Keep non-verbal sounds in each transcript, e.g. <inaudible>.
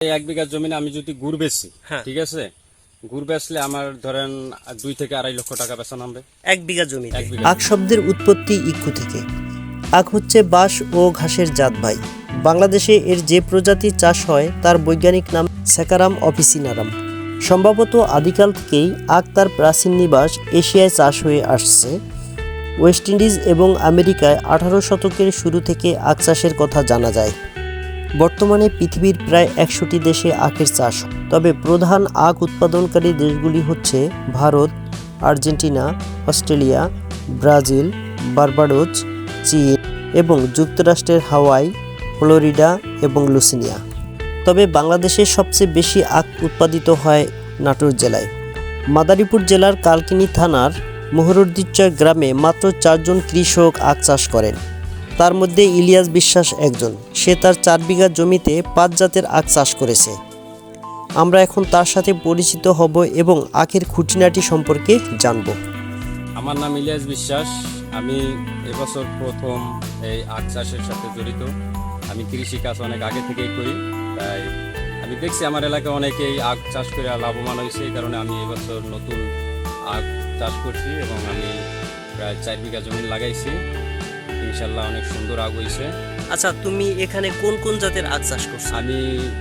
এক বিঘা জমিনে আমি যদি গুড় বেচি হ্যাঁ। ঠিক আছে? গুড় বেচলে আমার ধরেন দুই থেকে আড়াই লক্ষ টাকা বেচা নামবে। এক বিঘা জমি আখ শব্দের উৎপত্তি ইক্ষু থেকে। আখ হচ্ছে বাঁশ ও ঘাসের জাত ভাই। বাংলাদেশে এর যে প্রজাতির চাষ হয় তার বৈজ্ঞানিক নাম স্যাকারাম অফিসিনারাম। সম্ভবত আদিকাল থেকেই আখ তার প্রাচীন নিবাস এশিয়ায় চাষ হয়ে আসছে। ওয়েস্ট ইন্ডিজ এবং আমেরিকায় আঠারো শতকের শুরু থেকে আখ চাষের কথা জানা যায়। বর্তমানে পৃথিবীর প্রায় একশোটি দেশে আখের চাষ। তবে প্রধান আখ উৎপাদনকারী দেশগুলি হচ্ছে Bharat, Argentina, Australia, Brazil Barbados চীন এবং যুক্তরাষ্ট্রের হাওয়াই, ফ্লোরিডা এবং লুসিনিয়া। তবে বাংলাদেশে সবচেয়ে বেশি আখ উৎপাদিত হয় নাটোর জেলায়। মাদারীপুর জেলার কালকিনি থানার মোহরুদ্দিচয় গ্রামে মাত্র চারজন কৃষক আখ চাষ করেন। তার মধ্যে ইলিয়াস বিশ্বাস একজন। সে তার চার বিঘা জমিতে পাঁচ জাতের আখ চাষ করেছে। আমরা এখন তার সাথে পরিচিত হব এবং আখের খুঁটিনাটি সম্পর্কে জানব। আমার নাম ইলিয়াস বিশ্বাস। আমি এবছর প্রথম এই আখ চাষের সাথে জড়িত। আমি কৃষি কাজ অনেক আগে থেকেই করি, তাই আমি দেখছি আমার এলাকায় অনেকেই আখ চাষ করে লাভবান হয়েছে, এই কারণে আমি এবছর নতুন আখ চাষ করছি এবং আমি প্রায় চার বিঘা জমি লাগাইছি। ইনশাল্লাহ অনেক সুন্দর আগ হয়েছে আচ্ছা তুমি এখানে কোন কোন জাতের আখ চাষ করছ? আমি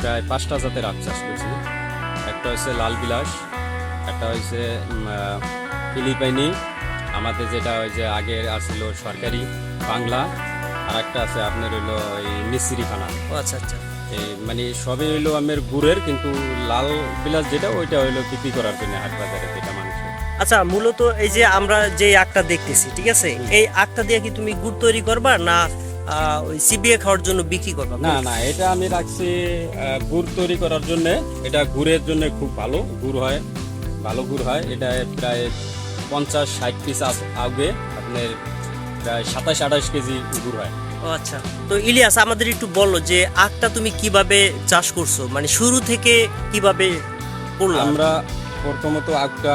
প্রায় পাঁচটা জাতের আখ চাষ করছি। একটা হচ্ছে লাল বিলাস একটা হচ্ছে ফিলিপাইনি। আমাদের যেটা ওই যে আগে আসছিল সরকারি বাংলা আর একটা আছে আপনার হইল এই মিস্ত্রি খানা। ও আচ্ছা আচ্ছা। এই মানে সবই হইল আমার গুড়ের কিন্তু লাল বিলাস যেটা ওইটা হইল বিক্রি করার জন্য হাট বাজারে যেটা আচ্ছা মূলত এই যে আমরা যে আখটা দেখতেছি ঠিক আছে? এই আখটা দিয়ে কি তুমি গুড় তৈরি করবা না ওই সিবিএ খাওয়ার জন্য বিক্রি করবা? না না এটা আমি রাখছি গুড় তৈরি করার জন্য। এটা গুড়ের জন্য খুব ভালো গুড় হয় ভালো গুড় হয়। এটা প্রায় পঞ্চাশ ষাট পিস আগে আপনার প্রায় সাতাশ আঠাশ কেজি গুড় হয়। ও আচ্ছা। তো ইলিয়াস আমাদের একটু বলো যে আখটা তুমি কীভাবে চাষ করছ? মানে শুরু থেকে কীভাবে করলাম আমরা প্রথমত আগটা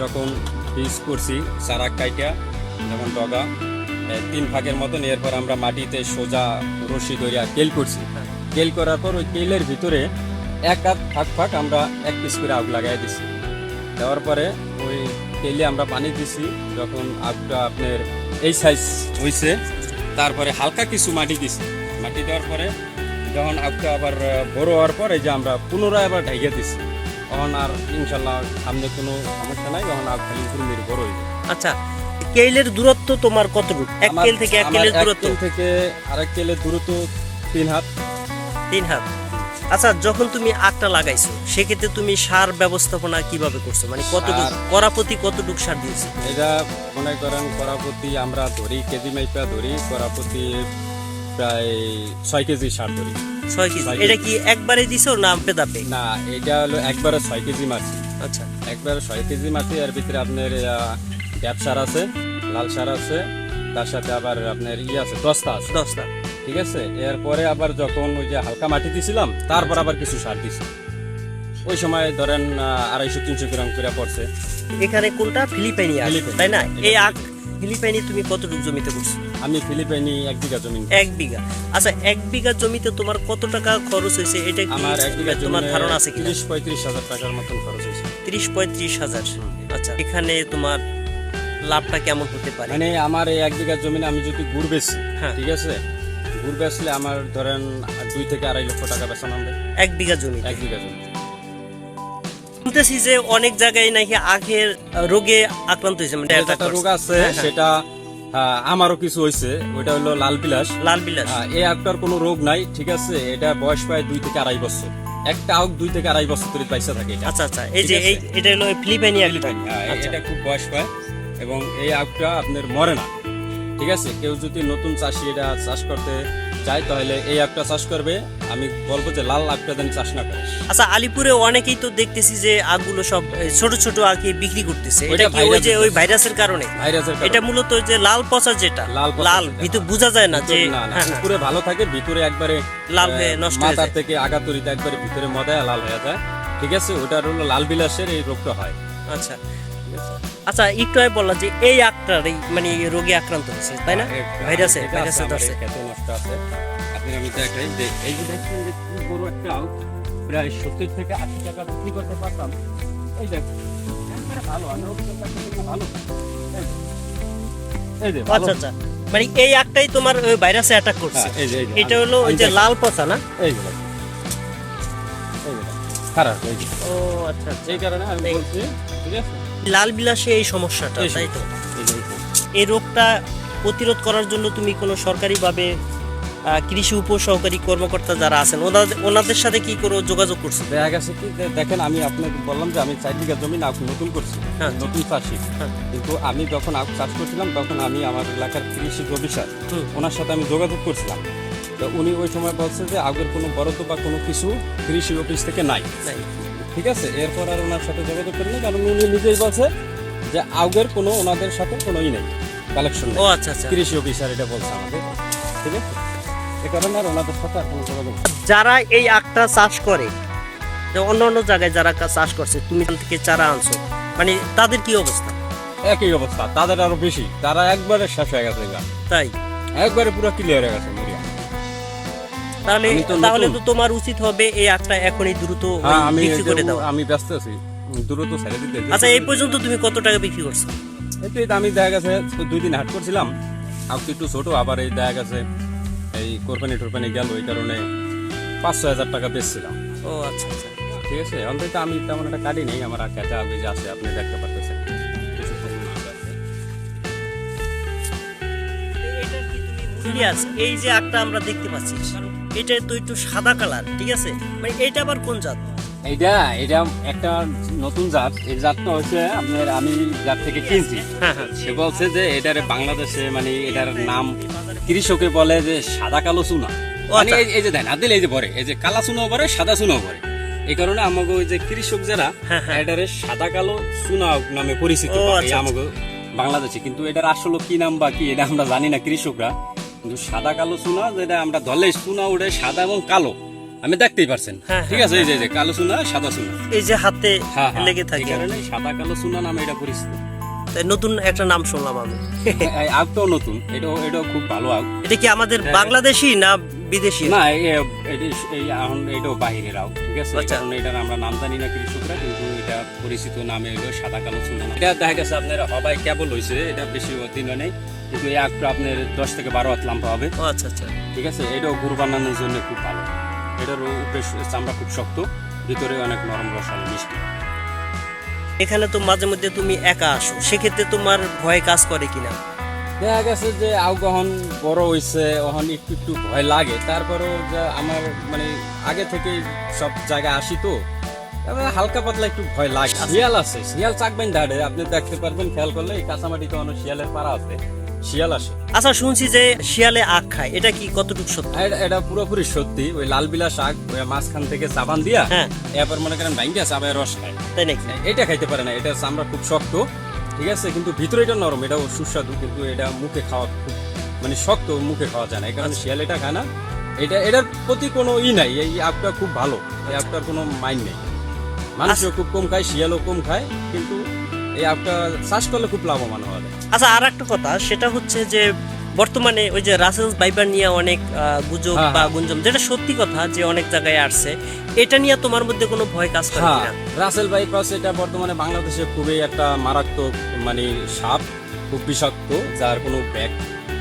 যখন বীজ করছি চারা কাইটা যখন ডগা তিন ভাগের মতন, এরপর আমরা মাটিতে সোজা রশি দরিয়া কেল করছি। কেল করার পর ওই কেলের ভিতরে এক হাত ফাঁক ফাঁক আমরা এক পিস করে আগ লাগাই দিছি। দেওয়ার পরে ওই তেলে আমরা পানি দিছি, যখন আগটা আপনার এই সাইজ হয়েছে তারপরে হালকা কিছু মাটি দিছি। মাটি দেওয়ার পরে যখন আগটা আবার বড় হওয়ার পর এই যে আমরা পুনরায় আবার ঢাইকে দিছি। তখন আর ইনশাল্লাহ সামনে কোনো সমস্যা নাই তখন আগ খালি বড় হয়ে যাবে। আচ্ছা কেইলের দূরত্ব তোমার কতটুকু? এক কেল থেকে এক কেলের দূরত্ব? থেকে আরেক কেলের দূরত্ব তিন হাত। তিন হাত। আচ্ছা যখন তুমি আখটা লাগাইছো সেক্ষেত্রে তুমি সার ব্যবস্থাপনা কীভাবে করছ? মানে কতটুকু করাপতি কতটুকু সার দিয়েছ? এটা মনে করেন করাপতি আমরা ধরি কেজি মাইপা ধরি করাপতি প্রায় ছয় কেজি সার ধরি। ছয় কেজি। এটা কি একবারে দিছো না পেদাপে? না এটা হলো একবারে ছয় কেজি মাছি। আচ্ছা। একবারে ছয় কেজি মাছি এর ভিতরে আপনার গ্যাপ সার আছে লাল সার আছে তার সাথে আবার আপনার ইয়ে আছে দস্তা আছে। দশটা ঠিক আছে? এরপরে আবার যখন ওই যে হালকা মাটি দিছিলাম তারপর আবার কিছু সার দিছি। ওই সময় ধরেন আড়াইশো তিনশো গ্রাম করে পড়ছে। এখানে কোনটা? ফিলিপাইনি তাই না? এই আখ ফিলিপাইনি তুমি কতটুকু জমিতে করছ আমি ফিলিপাইনি এক বিঘা জমি এক বিঘা। আচ্ছা এক বিঘা জমিতে তোমার কত টাকা খরচ হয়েছে? এটা আমার এক বিঘা তোমার ধারণা আছে কিনা? তিরিশ পঁয়ত্রিশ হাজার টাকার মতন খরচ হয়েছে। তিরিশ পঁয়ত্রিশ হাজার। আচ্ছা এখানে তোমার লাভটা কেমন হতে পারে? মানে আমার এই এক বিঘা জমিনে আমি যদি গুড় বেচি হ্যাঁ। ঠিক আছে? গুড় বেচলে আমার ধরেন দুই থেকে আড়াই লক্ষ টাকা বেচা নামবে। এক বিঘা জমি এক বিঘা জমি শুনতেছি যে অনেক জায়গায় নাকি আখের রোগে আক্রান্ত হয়েছে মানে একটা রোগ আছে হ্যাঁ, হ্যাঁ। সেটা আমারও কিছু হয়েছে ওইটা হলো লাল বিলাস। লাল বিলাস। এই আখটার কোনো রোগ নাই ঠিক আছে? এটা বয়স প্রায় দুই থেকে আড়াই বছর। একটা আখ দুই থেকে আড়াই বছর ধরে পয়সা থাকে আচ্ছা আচ্ছা। এই যে এই এটা হলো ফিলিপাইনি হ্যাঁ, আচ্ছা। এটা খুব বয়স পায় এবং এই আখটা আপনার মরে না। ঠিক আছে? কেউ যদি নতুন চাষি এটা চাষ করতে চায় তাহলে এই আখটা চাষ করবে। আমি বলব যে লাল আখটা যেন চাষ না করে। আচ্ছা আলিপুরে অনেকেই তো দেখতেছি যে আগগুলো সব ছোট ছোট আখি বিক্রি করতেছে। এটা কি ওই যে ওই ভাইরাসের কারণে? ভাইরাসের এটা মূলত যে লাল পচা যেটা লাল লাল ভিতর বোঝা যায় না যে না হ্যাঁ, হ্যাঁ। উপরে ভালো থাকে ভিতরে একবারে লাল হয়ে নষ্ট হয়ে যায়। থেকে আগাতরিতে একবারে ভিতরে মদায় লাল হয়ে যায়। ঠিক আছে? ওটার হলো লাল বিলাসের এই রোগটা হয়। আচ্ছা। আচ্ছা একটু আগে বললাম যে এই আখটার মানে রোগে আক্রান্ত হয়েছে তাই না? ভাইরাসে এটা ভাইরাসে ধরছে আমি দেখাই যে এই যে দেখছেন যে বড় একটা আউট প্রায় সত্তর থেকে আশি টাকা বিক্রি করতে পারতাম। এই দেখ ভালো আমি ভালো। এই যে। আচ্ছা আচ্ছা। মানে এই একটাই তোমার ওই ভাইরাসে অ্যাটাক করছে। হ্যাঁ, এটা হলো ওই যে লাল পচা না? এই যে খারাপ ও আচ্ছা আচ্ছা। এই কারণে আমি বলছি ঠিক আছে? লাল বিলাসে এই সমস্যাটা তাই তো এই রোগটা প্রতিরোধ করার জন্য তুমি কোনো সরকারিভাবে কৃষি উপসহকারী কর্মকর্তা যারা আছেন ওনাদের ওনাদের সাথে কি করে যোগাযোগ করছ দেখা গেছে কি দেখেন আমি আপনাকে বললাম যে আমি চার বিঘা জমি নতুন করছি হ্যাঁ। নতুন চাষি হ্যাঁ। কিন্তু আমি যখন আখ চাষ করছিলাম তখন আমি আমার এলাকার কৃষি অফিসার। ওনার সাথে আমি যোগাযোগ করছিলাম তো উনি ওই সময় বলছে যে আগের কোনো বরাদ্দ বা কোনো কিছু কৃষি অফিস থেকে নাই। ঠিক আছে? এরপর আর ওনার সাথে যোগাযোগ করিনি কারণ উনি নিজেই বলছে যে আগের কোনো ওনাদের সাথে কোনোই নেই কালেকশন ও আচ্ছা আচ্ছা। কৃষি অফিসার এটা বলছে আমাদের ঠিক আছে? এ কারণে আর ওনাদের সাথে আর কোনো যোগাযোগ। যারা এই আখটা চাষ করে যে অন্য অন্য জায়গায় যারা চাষ করছে তুমি এখান থেকে চারা আনছো মানে তাদের কি অবস্থা? একই অবস্থা তাদের আরও বেশি তারা একবারে শেষ হয়ে গেছে তাই? একবারে পুরো ক্লিয়ার হয়ে গেছে। তাহলে তাহলে তো তোমার উচিত হবে এই আখটা এখনই দ্রুত হ্যাঁ আমি বিক্রি করে দাও। আমি ব্যস্ত আছি। দ্রুত ছেড়ে দিতে আচ্ছা এই পর্যন্ত তুমি কত টাকা বিক্রি করছ? এই আমি দেখা গেছে দুই দিন হাট করছিলাম। আর একটু ছোট আবার এই দেখা গেছে এই কোরবানি টোরবানি গেল এই কারণে পাঁচশো হাজার টাকা বেচছিলাম। ও আচ্ছা আচ্ছা। ঠিক আছে অন্তত আমি তেমন একটা কাটি নেই আমার কাঁচা আগে যে আছে আপনি দেখতে পারতেছেন। এই যে আখটা আমরা দেখতে পাচ্ছি। এটা তো একটু সাদা কালার ঠিক আছে? মানে এটা আবার কোন জাত? এইটা এটা একটা নতুন জাত। এই জাতটা হচ্ছে আপনার আমি জাত থেকে কিনছি। হ্যাঁ হ্যাঁ। সে বলছে যে এটার বাংলাদেশে মানে এটার নাম কৃষকে বলে যে সাদা কালো চুনা। মানে আচ্ছা। এই- যে দেন আদিল এই যে পরে এই যে কালা চুনাও পরে সাদা চুনাও পরে। এই কারণে আমাকে ওই যে কৃষক যারা হ্যাঁ। এটারে সাদা কালো চুনা নামে পরিচিত পায় আচ্ছা, আমাকে বাংলাদেশে। কিন্তু এটার আসলে কি নাম বা কি এটা আমরা জানি না কৃষকরা। কিন্তু সাদা কালো চুনা যেটা আমরা ধরলে চুনা উঠে সাদা এবং কালো। আমি দেখতেই পারছেন। হ্যাঁ, ঠিক আছে? এই যে কালো চুনা সাদা চুনা। এই যে হাতে হ্যাঁ হ্যাঁ, লেগে থাকে। কারণে সাদা কালো চুনা নামে এটা পরিচিত। তাই নতুন একটা নাম শুনলাম আমি। <laughs> আগটাও নতুন। এটাও এটাও খুব ভালো আগ। এটা কি আমাদের বাংলাদেশি না বিদেশি? না এই এখন এটাও বাহিরের আগ ঠিক আছে? আচ্ছা। এটার আমরা নাম জানি না কৃষকরা কিন্তু এটা পরিচিত নামে হলো সাদা কালো চুনা এটা দেখা গেছে আপনার হবাই কেবল হয়েছে এটা বেশি দিন নেই। কিন্তু এই আগটা আপনার দশ থেকে বারো হাত লাম্বা হবে। ও আচ্ছা আচ্ছা। ঠিক আছে? এটাও গুড় বানানোর জন্য খুব ভালো। এটার উপরে চামড়া খুব শক্ত ভিতরে অনেক নরম রসালো মিষ্টি। এখানে তো মাঝে মধ্যে তুমি একা আসো সেক্ষেত্রে তোমার ভয় কাজ করে কিনা? দেখা গেছে যে আউ বড় হইছে ওখান একটু একটু ভয় লাগে। তারপরেও যে আমার মানে আগে থেকে সব জায়গায় আসি তো হালকা পাতলা একটু ভয় লাগে। শিয়াল আছে শিয়াল চাকবেন দাঁড়ে আপনি দেখতে পারবেন খেয়াল করলে এই কাঁচামাটিতে অনেক শিয়ালের পাড়া আছে। শিয়াল আসে। আচ্ছা শুনছি যে শিয়ালে আখ খায়। এটা কি কতটুকু সত্যি? এটা- এটা পুরোপুরি সত্যি। ওই লাল বিলা শাক ওই মাঝখান থেকে চাবান দিয়া হ্যাঁ। এরপর মনে করেন ভাঙ্গিয়া চাবায় রস খায়। তাই নাকি? এটা খাইতে পারে না। এটা চামড়া খুব শক্ত ঠিক আছে? কিন্তু ভিতরে এটা নরম। এটাও সুস্বাদু কিন্তু এটা মুখে খাওয়া খুব মানে শক্ত মুখে খাওয়া যায় না। এই কারণে শিয়াল এটা খায় না। এটা এটার প্রতি কোনো ই নাই। এই আপটা খুব ভালো। এই আপটার কোনো মাইন্ড নেই। মানুষও খুব কম খায় শিয়ালও কম খায় কিন্তু এই আপটা চাষ করলে খুব লাভবান হওয়া যায় আচ্ছা আর একটা কথা সেটা হচ্ছে যে বর্তমানে ওই যে রাসেলস বাইবার নিয়ে অনেক গুজব হ্যাঁ, বা গুঞ্জন গুঞ্জম যেটা সত্যি কথা যে অনেক জায়গায় আসছে এটা নিয়ে তোমার মধ্যে কোনো ভয় কাজ করে না রাসেল বাইপাস এটা বর্তমানে বাংলাদেশে খুবই একটা মারাত্মক মানে সাপ খুব বিষাক্ত যার কোনো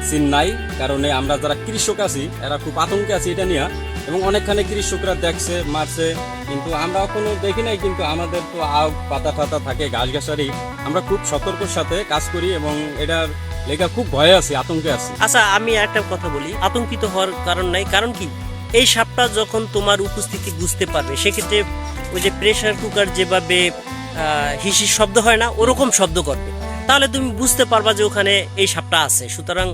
ভ্যাকসিন নাই, কারণে আমরা যারা কৃষক আছি, এরা খুব আতঙ্কে আছি এটা নিয়ে। এবং অনেকখানে কৃষকরা দেখছে, মারছে, কিন্তু আমরা কোনো দেখি নাই, কিন্তু আমাদের তো আগ, পাতা টাতা থাকে, ঘাস ঘাসারি। আমরা খুব সতর্কর সাথে কাজ করি এবং এটার লেখা খুব ভয়ে আছি, আতঙ্কে আছে। আচ্ছা আমি একটা কথা বলি, আতঙ্কিত হওয়ার কারণ নাই, কারণ কি? এই সাপটা যখন তোমার উপস্থিতি বুঝতে পারবে, সেক্ষেত্রে ওই যে প্রেসার কুকার যেভাবে হিসির শব্দ হয় না, ওরকম শব্দ করবে। তাহলে তুমি বুঝতে পারবা যে ওখানে এই সাপটা আছে। সুতরাং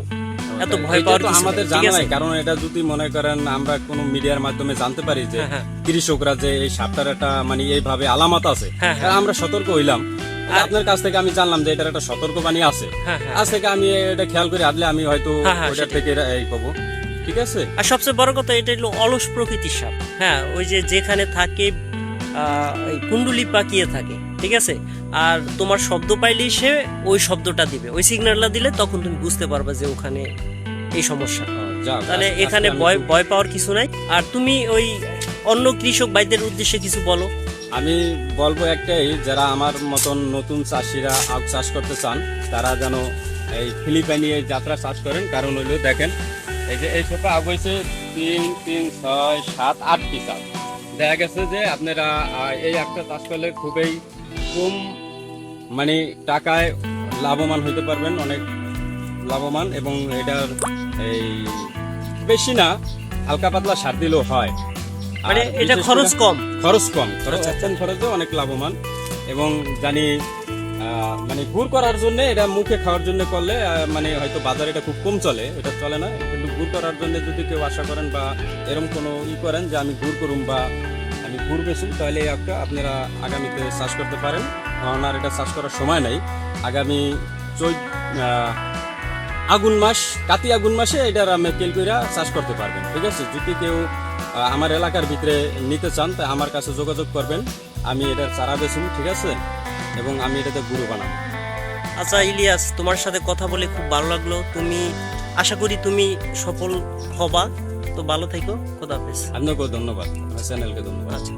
এত ভয় এটা পাওয়ার কিছু আমাদের জানা নাই কারণ এটা যদি মনে করেন আমরা কোনো মিডিয়ার মাধ্যমে জানতে পারি যে হ্যাঁ, হ্যাঁ। কৃষকরা যে এই সাপটার একটা মানে এইভাবে আলামত আছে হ্যাঁ, হ্যাঁ। আমরা সতর্ক হইলাম। আপনার কাছ থেকে আমি জানলাম যে এটার একটা সতর্ক বাণী আছে। হ্যাঁ হ্যাঁ। আজ থেকে আমি এটা খেয়াল করে আসলে আমি হয়তো হ্যাঁ, হ্যাঁ, সেটাই। থেকে এই পাবো ঠিক আছে? আর সবচেয়ে বড় কথা এটা হলো অলস প্রকৃতির সাপ। হ্যাঁ ওই যে যেখানে থাকে কুণ্ডুলি পাকিয়ে থাকে। ঠিক আছে? আর তোমার শব্দ পাইলেই সে ওই শব্দটা দিবে। ওই সিগন্যালটা দিলে তখন তুমি বুঝতে পারবে যে ওখানে এই সমস্যা। যাক, তাহলে এখানে ভয় ভয় পাওয়ার কিছু নাই। আর তুমি ওই অন্য কৃষক ভাইদের উদ্দেশ্যে কিছু বলো। আমি বলব একটাই যারা আমার মতন নতুন চাষিরা আখ চাষ করতে চান তারা যেন এই ফিলিপাইনি এই যাত্রা চাষ করেন। কারণ হইল দেখেন এই যে এই ছোট আখ হয়েছে তিন তিন ছয় সাত আট পিস দেখা গেছে যে আপনারা এই আখটা চাষ করলে খুবই কম মানে টাকায় লাভবান হইতে পারবেন অনেক লাভবান এবং এটার এই বেশি না হালকা পাতলা সার দিলেও হয়। মানে এটা খরচ কম? খরচ কম খরচ আচ্ছা, অত্যন্ত খরচে অনেক লাভবান এবং জানি মানে গুড় করার জন্য এটা মুখে খাওয়ার জন্য করলে মানে হয়তো বাজারে এটা খুব কম চলে এটা চলে না। কিন্তু গুড় করার জন্য যদি কেউ আশা করেন বা এরকম কোনো ই করেন যে আমি গুড় করুম বা আমি গুড় বেচুম তাহলে একটা আপনারা আগামীতে চাষ করতে পারেন। কারণ আর এটা চাষ করার সময় নাই। আগামী চৈ আহ, আগুন মাস কাতি আগুন মাসে এটার আমি কেল কইরা চাষ করতে পারবেন ঠিক আছে? যদি কেউ আমার এলাকার ভিতরে নিতে চান তাই আমার কাছে যোগাযোগ করবেন আমি এটার চারা বেচুম ঠিক আছে? এবং আমি এটাতে গুঁড়ো বানাবো। আচ্ছা ইলিয়াস তোমার সাথে কথা বলে খুব ভালো লাগল। তুমি আশা করি তুমি সফল হবা। তো ভালো থেকো। খোদা হাফেজ। আপনাকেও ধন্যবাদ। চ্যানেলকে ধন্যবাদ। আচ্ছা।